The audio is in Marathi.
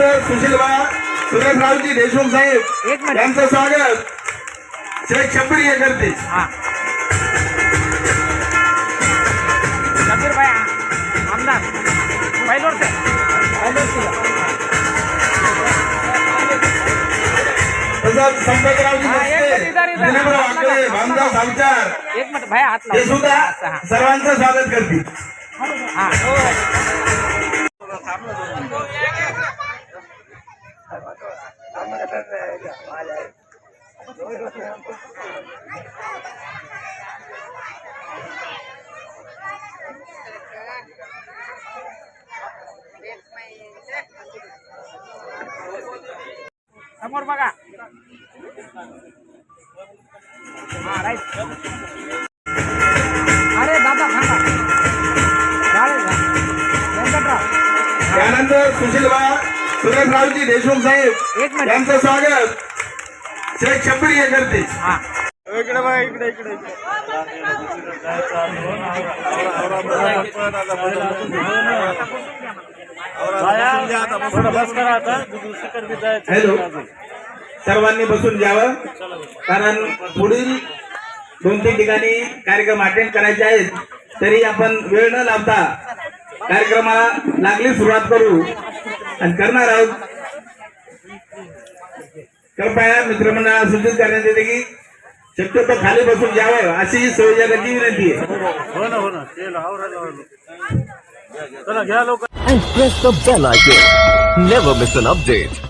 सुशीलबा सुरेशरावजी देशमुख साहेब. यांचं स्वागत. शेख शब्बीर हे करते हा. आमदार. तसंच संपतरावजी हा, भामदास सावचार. लाव. सुद्धा हा. सर्वांचं स्वागत करतील. समोर बघा. हा राईट. अरे दादा थांबा. चालेल ना. व्यंकटराव. त्यानंतर सुशीलबा सुरेशरावजी देशमुख साहेब एक मिनिट. यांचं स्वागत. शेख शब्बीर हे करते हा इकडे बघा इकडे इकडे हॅलो. सर्वांनी बसून घ्यावं कारण पुढील दोन तीन ठिकाणी कार्यक्रम अटेंड करायचे आहेत. तरी आपण वेळ न लावता कार्यक्रमाला लागली सुरुवात करू. आणि करणार आहोत. कृपया मित्रमंडळाला सूचित करण्यात येते की शक्यतो खाली बसून घ्यावं अशी संयोजकाची विनंती आहे. हो ना हो and press the bell icon. Never miss an update.